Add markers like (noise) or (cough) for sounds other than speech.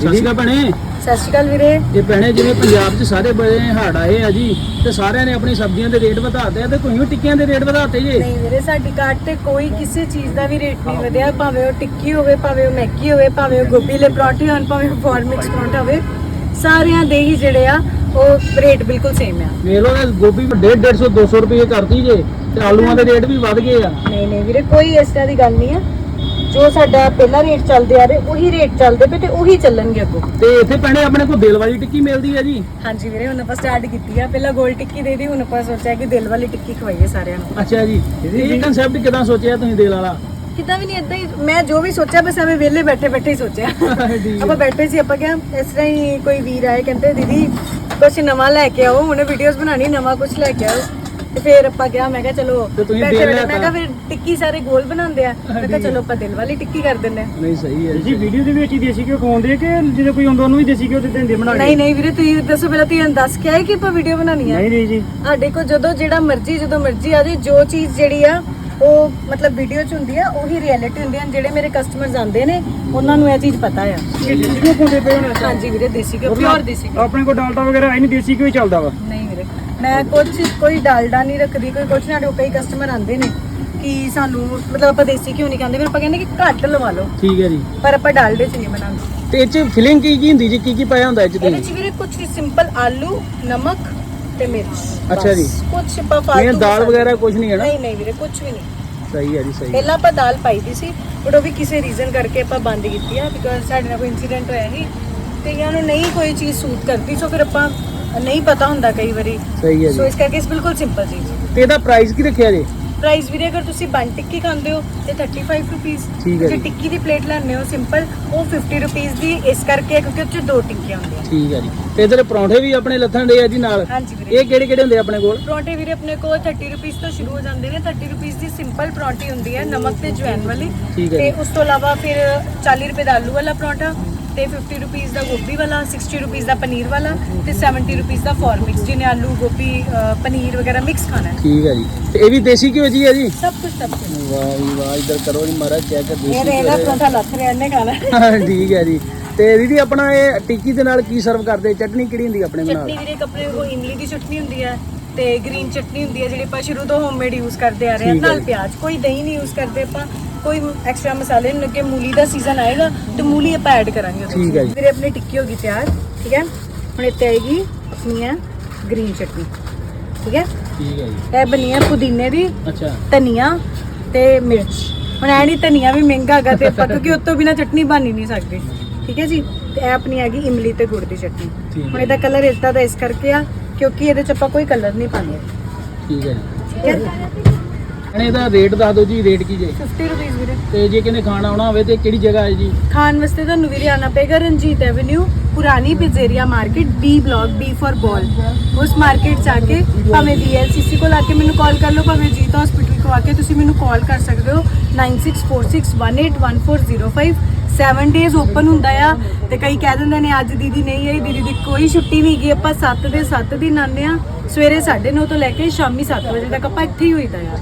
ਸਤਿ ਸ਼੍ਰੀ ਅਕਾਲ ਭੈਣੇ। ਸਤਿ ਸ਼੍ਰੀ ਅਕਾਲ ਵੀਰੇ। ਇਹ ਭੈਣੇ ਜਿਵੇਂ ਪੰਜਾਬ 'ਚ ਸਾਰੇ ਬੜੇ ਹੜ ਆਏ ਆ ਜੀ ਤੇ ਸਾਰਿਆਂ ਨੇ ਆਪਣੀ ਸਬਜ਼ੀਆਂ ਦੇ ਰੇਟ ਵਧਾਤੇ ਆ ਤੇ ਕੋਈ ਟਿੱਕੀਆਂ ਦੇ ਰੇਟ ਵਧਾਤੇ ਜੀ। ਨਹੀਂ ਵੀਰੇ ਸਾਡੀ ਕਾਰਟ ਤੇ ਕੋਈ ਕਿਸੇ ਚੀਜ਼ ਦਾ ਵੀ ਰੇਟ ਨਹੀਂ ਵਧਿਆ। ਭਾਵੇਂ ਉਹ ਟਿੱਕੀ ਹੋਵੇ ਭਾਵੇਂ ਉਹ ਮੈਗੀ ਹੋਵੇ ਭਾਵੇਂ ਉਹ ਗੋਭੀ ਲੈ ਪਰੌਂਠੇ ਹੋਣ ਭਾਵੇਂ ਉਹ ਫੋਰ ਮਿਕਸ ਪਰੌਂਠਾ ਹੋਵੇ ਸਾਰਿਆਂ ਦੇ ਹੀ ਜਿਹੜੇ ਆ ਉਹ ਰੇਟ ਬਿਲਕੁਲ ਸੇਮ ਆ। ਵੇਖ ਲਓ ਇਹ ਗੋਭੀ 1.5 150 200 ਰੁਪਏ ਕਰਤੀ ਜੇ ਤੇ ਆਲੂਆਂ ਦੇ ਰੇਟ ਵੀ ਵੱਧ ਗਏ ਆ। ਨਹੀਂ ਨਹੀਂ ਵੀਰੇ ਕੋਈ ਇਸ ਤਰ੍ਹਾਂ ਦੀ ਗੱਲ ਨਹੀਂ ਆ। ਜੋ ਸਾਡਾ ਪਹਿਲਾ ਰੇਟ ਚੱਲਦੇ ਆ ਰਹੇ ਉਹੀ ਰੇਟ ਚੱਲਦੇ ਪਏ ਤੇ ਉਹੀ ਚੱਲਣਗੇ ਅੱਗੋਂ। ਤੇ ਇੱਥੇ ਭੈਣੇ ਆਪਣੇ ਕੋਲ ਦਿਲ ਵਾਲੀ ਟਿੱਕੀ ਮਿਲਦੀ ਆ ਜੀ? ਹਾਂਜੀ ਵੀਰੇ ਹੁਣ ਆਪਾਂ ਸਟਾਰਟ ਕੀਤੀ ਆ। ਪਹਿਲਾਂ ਗੋਲ ਟਿੱਕੀ ਦੇ ਦੀ ਹੁਣ ਆਪਾਂ ਸੋਚਿਆ ਕਿ ਦਿਲ ਵਾਲੀ ਟਿੱਕੀ ਖਵਾਈਏ ਸਾਰਿਆਂ ਨੂੰ। ਅੱਛਾ ਜੀ ਇਹ ਕਨਸੈਪਟ ਕਿਦਾਂ ਸੋਚਿਆ ਤੁਸੀਂ ਦਿਲ ਵਾਲਾ? ਕਿਦਾਂ ਵੀ ਨਹੀਂ ਇਦਾਂ ਹੀ ਮੈਂ ਜੋ ਵੀ ਸੋਚਿਆ ਬਸ ਐਵੇਂ ਵਿਹਲੇ ਬੈਠੇ ਬੈਠੇ ਹੀ ਸੋਚਿਆ। (laughs) ਆਪਾਂ ਬੈਠੇ ਸੀ ਆਪਾਂ ਕਿਹਾ ਇਸ ਤਰ੍ਹਾਂ ਹੀ ਕੋਈ ਵੀਰ ਆਏ ਕਹਿੰਦੇ ਦੀਦੀ ਕੁਝ ਨਵਾਂ ਲੈ ਕੇ ਆਓ ਹੁਣੇ ਵੀਡੀਓਜ਼ ਬਣਾਣੀ ਨਵਾਂ ਕੁਝ ਲੈ ਕੇ ਆਓ। ਤੇ ਫਿਰ ਆਪਾਂ ਕਿਹਾ ਮੈਂ ਕਿਹਾ ਚਲੋ ਬੈਠੇ ਬੈਠੇ ਮੈਂ ਕਿਹਾ ਫਿਰ ਟਿੱਕੀ ਸਾਰੇ ਗੋਲ ਬਣਾਉਂਦੇ ਆ। ਮੈਂ ਕਿਹਾ ਚਲੋ ਆਪਾਂ ਦਿਲ ਵਾਲੀ ਟਿੱਕੀ ਕਰ ਦਿੰਦੇ ਆ। ਨਹੀਂ ਸਹੀ ਹੈ ਜੀ। ਵੀਡੀਓ ਦੇ ਵਿੱਚ ਹੀ ਦੇਸੀ ਘਿਓ ਖਵਾਉਂਦੇ ਆ ਕਿ ਜਦੋਂ ਕੋਈ ਆਉਂਦਾ ਉਹਨੂੰ ਵੀ ਦੇਸੀ ਘਿਓ ਦੇ ਦਿੰਦੇ ਬਣਾ ਕੇ? ਨਹੀਂ ਨਹੀਂ ਵੀਰੇ ਤੁਸੀਂ ਦੱਸੋ ਪਹਿਲਾਂ ਤੁਸੀਂ ਦੱਸ ਕੇ ਆਏ ਕਿ ਆਪਾਂ ਵੀਡੀਓ ਬਣਾਉਣੀ ਆ? ਨਹੀਂ ਨਹੀਂ ਜੀ। ਸਾਡੇ ਕੋਲ ਜਦੋਂ ਜਿਹੜਾ ਮਰਜ਼ੀ ਜਦੋਂ ਮਰਜ਼ੀ ਆ ਜੇ ਜੋ ਚੀਜ਼ ਜਿਹੜੀ ਆ ਉਹ ਮਤਲਬ ਵੀਡੀਓ 'ਚ ਹੁੰਦੀ ਆ ਉਹੀ ਰਿਐਲਿਟੀ ਹੁੰਦੀ ਆ ਜਿਹੜੇ ਮੇਰੇ ਕਸਟਮਰਸ ਆਉਂਦੇ ਨੇ ਉਹਨਾਂ ਨੂੰ ਇਹ ਚੀਜ਼ ਪਤਾ ਆ। ਕਿ ਦੇਸੀ ਘਿਓ ਪਾਉਂਦੇ ਪਏ ਹੁਣ ਹਾਂਜੀ ਵੀਰੇ ਦੇਸੀ ਘਿਓ ਪਿਓਰ ਦੇਸੀ ਘਿਓ। ਆਪਣੇ ਕੋਲ ਡਾਲਟਾ ਵਗੈਰਾ ਆਈ ਨਹੀਂ ਦੇਸੀ ਘਿਓ ਹੀ ਚੱਲਦਾ ਵਾ। ਨਹੀਂ ਵੀਰੇ ਮੈਂ ਕੁਝ ਕੋਈ ਡਾਲਡਾ ਨਹੀਂ ਰੱਖਦੀ ਕੋਈ ਕੁਝ ਕੋਲ ਕਈ ਕਸਟਮਰ ਆਉਂਦੇ ਨੇ। ਕਿ ਸਾਨੂੰ ਮਤਲਬ ਆਪਾਂ ਦੇਸੀ ਘਿਓ ਨਹੀਂ ਖਾਂਦੇ ਫਿਰ ਆਪਾਂ ਕਹਿੰਦੇ ਕਿ ਘੱਟ ਲਵਾ ਲਓ। ਠੀਕ ਹੈ ਜੀ। ਪਰ ਆਪਾਂ ਡਾਲਡੇ 'ਚ ਨਹੀਂ ਬਣਾਉਂਦੇ ਤੇ ਇਹ ਚ ਫਿਲਿੰਗ ਕੀ ਕੀ ਹੁੰਦੀ ਜੀ? ਕੀ ਕੀ ਪਾਇਆ ਹੁੰਦਾ ਇਹ ਚ ਇਹਦੇ ਤੁਸੀਂ 'ਚ ਵੀਰੇ ਕੁਝ ਸਿੰਪਲ ਆਲੂ ਨਮਕ ਤੇ ਮਿਰਚ। ਅੱਛਾ ਜੀ। ਕੁਝ ਆਪਾਂ ਇਹ ਫਾਲਤੂ ਦਾਲ ਮਸਾਲੇ- ਵਗੈਰਾ ਕੁਝ ਨਹੀਂ ਹੈ ਨਾ ਨਹੀਂ ਨਹੀਂ ਵੀਰੇ ਕੁਝ ਵੀ ਨਹੀਂ। ਸਹੀ ਹੈ ਜੀ ਸਹੀ ਹੈ। ਪਹਿਲਾਂ ਆਪਾਂ ਦਾਲ ਪਾਈ ਦੀ ਸੀ ਬਟ ਉਹ ਵੀ ਕਿਸੇ ਰੀਜ਼ਨ ਕਰਕੇ ਆਪਾਂ ਬੰਦ ਕੀਤੀ ਆ ਬਿਕਾਜ਼ ਸਾਡੇ ਨਾਲ ਕੋਈ ਇਨਸੀਡੈਂਟ ਹੋਇਆ ਸੀ ਤੇ ਇਹਨਾਂ ਨੂੰ ਨਹੀਂ ਕੋਈ ਚੀਜ਼ ਸੂਟ ਕਰਦੀ ਸੋ ਫਿਰ ਆਪਾਂ ਨਹੀਂ ਪਤਾ ਹੁੰਦਾ ਕਈ ਵਾਰੀ। ਸਹੀ ਹੈ ਸੋ ਜੀ। ਇਸ ਕਰਕੇ ਇਸ ਬਿਲਕੁਲ ਸਿੰਪਲ ਚੀਜ਼। ਤੇ ਇਹਦਾ ਪ੍ਰਾਈਸ ਕੀ ਰੱਖਿਆ ਜੀ? ਪ੍ਰਾਈਸ ਵੀਰੇ ਅਗਰ ਤੁਸੀਂ ਬਨ ਟਿੱਕੀ ਖਾਂਦੇ ਹੋ ਤੇ 35 ਰੁਪੀਸ ਠੀਕ ਹੈ ਜੇ ਜੀ। ਟਿੱਕੀ ਦੀ ਪਲੇਟ ਲੈਂਦੇ ਹੋ ਸਿੰਪਲ ਉਹ 50 ਰੁਪੀਸ ਦੀ ਇਸ ਕਰਕੇ ਹੈ ਕਿਉਂਕਿ ਉਹ ਚ ਦੋ ਟਿੱਕੀਆਂ ਹੁੰਦੀਆਂ। ਠੀਕ ਹੈ ਜੀ। ਤੇ ਇਧਰ ਪਰੌਂਠੇ ਵੀ ਆਪਣੇ ਲੱਥਣ ਦੇ ਆ ਜੀ ਨਾਲ? ਹਾਂਜੀ ਵੀਰੇ। ਇਹ ਕਿਹੜੇ ਕਿਹੜੇ ਹੁੰਦੇ ਆ ਆਪਣੇ ਕੋਲ? ਪਰੌਂਠੇ ਵੀਰੇ ਆਪਣੇ ਕੋਲ 30 ਰੁਪੀਸ ਤੋਂ ਸ਼ੁਰੂ ਹੋ ਜਾਂਦੇ ਨੇ। 30 ਰੁਪੀਸ ਦੀ ਸਿੰਪਲ ਪਰੌਂਠੀ ਹੁੰਦੀ ਹੈ ਨਮਕ ਤੇ ਜਵੈਨ ਵਾਲੀ। ਠੀਕ ਹੈ ਤੇ ਜੀ। ਉਸ ਤੋਂ ਇਲਾਵਾ ਫਿਰ 40 ਰੁਪਏ ਦਾ ਆਲੂ ਵਾਲਾ ਪਰੌਂਠਾ ਤੇ 50 ਰੁਪੀਸ ਦਾ ਗੋਭੀ ਵਾਲਾ 60 ਰੁਪੀਸ ਦਾ ਪਨੀਰ ਵਾਲਾ ਤੇ 70 ਰੁਪੀਸ ਦਾ ਫੋਰ ਮਿਕਸ ਜਿਹਨੇ ਆਲੂ ਗੋਭੀ ਅ, ਪਨੀਰ ਵਗੈਰਾ ਮਿਕਸ ਖਾਣਾ ਹੈ। ਠੀਕ ਹੈ ਜੀ। ਤੇ ਇਹ ਵੀ ਦੇਸੀ ਘਿਓ ਜੀ ਹੈ ਜੀ? ਸਭ ਕੁਝ ਸਭ ਕੁਝ ਵਾਹ ਜੀ ਵਾਹ ਇਧਰ ਕਰੋ ਜੀ ਮਹਾਰਾਜ ਚੈੱਕ ਇਹ ਦੇਸੀ ਰੇਲਾ ਘਿਓ ਪਰੌਂਠਾ ਲੱਥ ਰਿਹਾ ਇਹਨੇ ਖਾਣਾ। ਦੇ। ਠੀਕ ਹੈ ਜੀ। ਤੇ ਦੀਦੀ ਆਪਣਾ ਇਹ ਟਿੱਕੀ ਦੇ ਨਾਲ ਕੀ ਸਰਵ ਕਰਦੇ? ਚਟਨੀ ਕਿਹੜੀ ਹੁੰਦੀ ਆਪਣੇ ਚਟਨੀ ਨਾਲ ਵੀਰੇ ਕੱਪੜੇ ਕੋ ਇਮਲੀ ਦੀ ਚਟਨੀ ਹੁੰਦੀ ਹੈ ਤੇ ਗ੍ਰੀਨ ਚਟਨੀ ਹੁੰਦੀ ਹੈ ਜਿਹੜੀ ਆਪਾਂ ਸ਼ੁਰੂ ਤੋਂ ਹੋਮਮੇਡ ਯੂਜ਼ ਕਰਦੇ ਆ ਰਹੇ ਹਾਂ। ਠੀਕ ਹੈ ਨਾਲ ਜੀ। ਪਿਆਜ਼ ਕੋਈ ਦਹੀਂ ਨਹੀਂ ਯੂਜ਼ ਕਰਦੇ ਆਪਾਂ। ਕੋਈ ਐਕਸਟਰਾ ਮਸਾਲੇ ਨਹੀਂ ਲੱਗੇ ਮੂਲੀ ਦਾ ਸੀਜ਼ਨ ਆਏਗਾ ਤੇ ਮੂਲੀ ਆਪਾਂ ਐਡ ਕਰਾਂਗੇ ਉਹਦੇ ਠੀਕ। ਹੈ ਜੀ। ਵੀਰੇ ਆਪਣੀ ਟਿੱਕੀ ਹੋ ਗਈ ਤਿਆਰ ਠੀਕ ਹੈ? ਹੁਣ ਇੱਥੇ ਆਏਗੀ ਆਪਣੀ ਹੈ ਗ੍ਰੀਨ ਚਟਨੀ ਠੀਕ ਹੈ? ਠੀਕ ਹੈ ਜੀ। ਇਹ ਬਣੀ ਹੈ ਪੁਦੀਨੇ ਦੀ ਅੱਛਾ। ਧਨੀਆ ਤੇ ਮਿਰਚ। ਹੁਣ ਐ ਨਹੀਂ ਧਨੀਆ ਵੀ ਮਹਿੰਗਾ ਹੈਗਾ ਤੇ ਆਪਾਂ ਕਿਉਂਕਿ ਉਸ ਤੋਂ ਬਿਨਾ ਚਟਨੀ ਬਣ ਹੀ ਨਹੀਂ ਸਕਦੀ। ਠੀਕ ਹੈ ਜੀ? ਤੇ ਇਹ ਆਪਣੀ ਹੈਗੀ ਇਮਲੀ ਤੇ ਗੁੜ ਦੀ ਚਟਨੀ। ਠੀਕ ਹੈ ਹੁਣ ਇਹਦਾ ਕਲਰ ਇਸਦਾ ਦਾ ਇਸ ਕਰਕੇ ਆ ਕਿਉਂਕਿ ਇਹਦੇ ਚ ਆਪਾਂ ਕੋਈ ਕਲਰ ਨਹੀਂ ਪਾਉਂਦੇ। ਠੀਕ ਹੈ ਜੀ। ਠੀਕ ਹੈ? And ਇਹਦਾ ਰੇਟ ਦੱਸ ਦਿਓ ਜੀ ਰੇਟ ਕੀ ਜੇ? 50 ਰੁਪਏ ਵੀਰੇ। ਤੇ ਜੇ ਕਿਨੇ ਖਾਣਾ ਆਉਣਾ ਹੋਵੇ ਤੇ ਕਿਹੜੀ ਜਗ੍ਹਾ ਹੈ ਜੀ? ਖਾਣ ਵਾਸਤੇ ਤੁਹਾਨੂੰ ਵੀਰੇ ਆਣਾ ਪਏਗਾ ਰਣਜੀਤ ਐਵਨਿਊ ਪੁਰਾਣੀ pizzeria market B block B for ball ਉਸ ਮਾਰਕੀਟ ਚ ਆ ਕੇ ਭਾਵੇਂ ਵੀਐਲਸੀਸੀ ਕੋਲ ਆ ਕੇ ਮੈਨੂੰ ਕਾਲ ਕਰ ਲਓ ਭਾਵੇਂ ਜੀਤ ਹਸਪੀਟਲ ਕੋ ਆ ਕੇ ਤੁਸੀਂ ਮੈਨੂੰ ਕਾਲ ਕਰ ਸਕਦੇ ਹੋ। 9646181405 7 ਡੇਜ਼ ਓਪਨ ਹੁੰਦਾ ਆ ਤੇ ਕਈ ਕਹਿ ਦਿੰਦੇ ਨੇ ਅੱਜ ਦੀਦੀ ਨਹੀਂ ਆਈ ਦੀਦੀ ਦੀ ਕੋਈ ਛੁੱਟੀ ਨਹੀਂ ਗਈ ਆਪਾਂ 7 ਦੇ 7 ਦਿਨ ਆਉਂਦੇ ਆ ਸਵੇਰੇ 9:30 ਤੋਂ ਲੈ ਕੇ ਸ਼ਾਮੀ 7 ਵਜੇ ਤੱਕ ਆਪਾਂ ਇੱਥੇ ਹੀ ਹੋਈਦਾ ਆ।